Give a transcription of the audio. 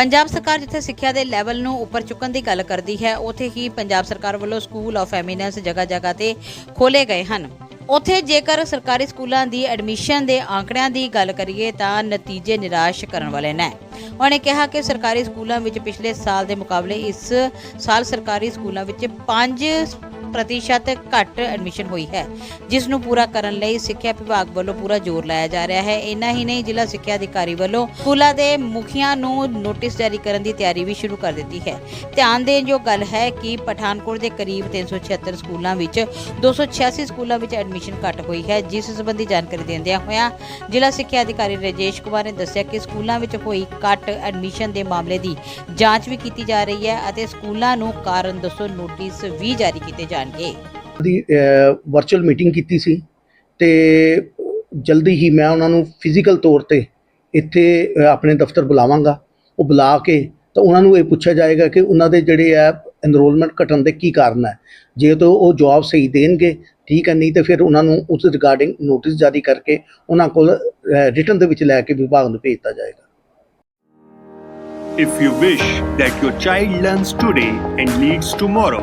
ਪੰਜਾਬ ਸਰਕਾਰ ਜਿੱਥੇ ਸਿੱਖਿਆ ਦੇ ਲੈਵਲ ਨੂੰ ਉੱਪਰ ਚੁੱਕਣ ਦੀ ਗੱਲ ਕਰਦੀ ਹੈ, ਉੱਥੇ ਹੀ ਪੰਜਾਬ ਸਰਕਾਰ ਵੱਲੋਂ ਸਕੂਲ ਆਫ ਐਮੀਨੈਂਸ ਜਗ੍ਹਾ ਜਗ੍ਹਾ ਤੇ ਖੋਲੇ ਗਏ ਹਨ। ਉੱਥੇ ਜੇਕਰ ਸਰਕਾਰੀ ਸਕੂਲਾਂ ਦੀ ਐਡਮਿਸ਼ਨ ਦੇ ਆંકੜਿਆਂ ਦੀ ਗੱਲ ਕਰੀਏ ਤਾਂ ਨਤੀਜੇ ਨਿਰਾਸ਼ ਕਰਨ ਵਾਲੇ ਨੇ। ਉਹਨੇ ਕਿਹਾ ਕਿ ਸਰਕਾਰੀ ਸਕੂਲਾਂ ਵਿੱਚ ਪਿਛਲੇ ਸਾਲ ਦੇ ਮੁਕਾਬਲੇ ਇਸ ਸਾਲ ਸਰਕਾਰੀ ਸਕੂਲਾਂ ਵਿੱਚ 5 ਪ੍ਰਤੀਸ਼ਤ ਘੱਟ ਐਡਮਿਸ਼ਨ ਹੋਈ ਹੈ ਜਿਸ ਨੂੰ ਪੂਰਾ ਕਰਨ ਲਈ ਸਿੱਖਿਆ ਵਿਭਾਗ ਵੱਲੋਂ ਪੂਰਾ ਜ਼ੋਰ ਲਾਇਆ ਜਾ ਰਿਹਾ ਹੈ। ਇੰਨਾ ਹੀ ਨਹੀਂ, ਜ਼ਿਲ੍ਹਾ ਸਿੱਖਿਆ ਅਧਿਕਾਰੀ ਵੱਲੋਂ ਸਕੂਲਾਂ ਦੇ ਮੁਖੀਆਂ ਨੂੰ ਨੋਟਿਸ ਜਾਰੀ ਕਰਨ ਦੀ ਤਿਆਰੀ ਵੀ ਸ਼ੁਰੂ ਕਰ ਦਿੱਤੀ ਹੈ। ਧਿਆਨ ਦੇਣ ਜੋ ਗੱਲ ਹੈ ਕਿ ਪਠਾਨਕੋਟ ਦੇ ਕਰੀਬ 376 ਸਕੂਲਾਂ ਵਿੱਚ 286 ਸਕੂਲਾਂ ਵਿੱਚ ਐਡਮਿਸ਼ਨ ਘੱਟ ਹੋਈ ਹੈ, ਜਿਸ ਸੰਬੰਧੀ ਜਾਣਕਾਰੀ ਦਿੰਦਿਆਂ ਹੋਇਆਂ ਜ਼ਿਲ੍ਹਾ ਸਿੱਖਿਆ ਅਧਿਕਾਰੀ ਰਜੇਸ਼ ਕੁਮਾਰ ਨੇ ਦੱਸਿਆ ਕਿ ਸਕੂਲਾਂ ਵਿੱਚ ਹੋਈ ਘੱਟ ਐਡਮਿਸ਼ਨ ਦੇ ਮਾਮਲੇ ਦੀ ਜਾਂਚ ਵੀ ਕੀਤੀ ਜਾ ਰਹੀ ਹੈ ਅਤੇ ਸਕੂਲਾਂ ਨੂੰ ਕਾਰਨ ਦੱਸੋ ਨੋਟਿਸ ਵੀ ਜਾਰੀ ਕੀਤੇ ਜਾ ਜਾਣਗੇ। ਦੀ ਵਰਚੁਅਲ ਮੀਟਿੰਗ ਕੀਤੀ ਸੀ ਤੇ ਜਲਦੀ ਹੀ ਮੈਂ ਉਹਨਾਂ ਨੂੰ ਫਿਜ਼ੀਕਲ ਤੌਰ ਤੇ ਇੱਥੇ ਆਪਣੇ ਦਫ਼ਤਰ ਬੁਲਾਵਾਂਗਾ। ਉਹ ਬੁਲਾ ਕੇ ਤਾਂ ਉਹਨਾਂ ਨੂੰ ਇਹ ਪੁੱਛਿਆ ਜਾਏਗਾ ਕਿ ਉਹਨਾਂ ਦੇ ਜਿਹੜੇ ਆ ਐਨਰੋਲਮੈਂਟ ਘਟਣ ਦੇ ਕੀ ਕਾਰਨ ਹੈ। ਜੇ ਤਾਂ ਉਹ ਜਵਾਬ ਸਹੀ ਦੇਣਗੇ ਠੀਕ ਹੈ ਨਹੀਂ ਤੇ ਫਿਰ ਉਹਨਾਂ ਨੂੰ ਉਸ ਰਿਗਾਰਡਿੰਗ ਨੋਟਿਸ ਜਾਰੀ ਕਰਕੇ ਉਹਨਾਂ ਕੋਲ ਰਿਟਰਨ ਦੇ ਵਿੱਚ ਲੈ ਕੇ ਵਿਭਾਗ ਨੂੰ ਭੇਜ ਦਿੱਤਾ ਜਾਏਗਾ। If you wish that your child learns today and leads tomorrow,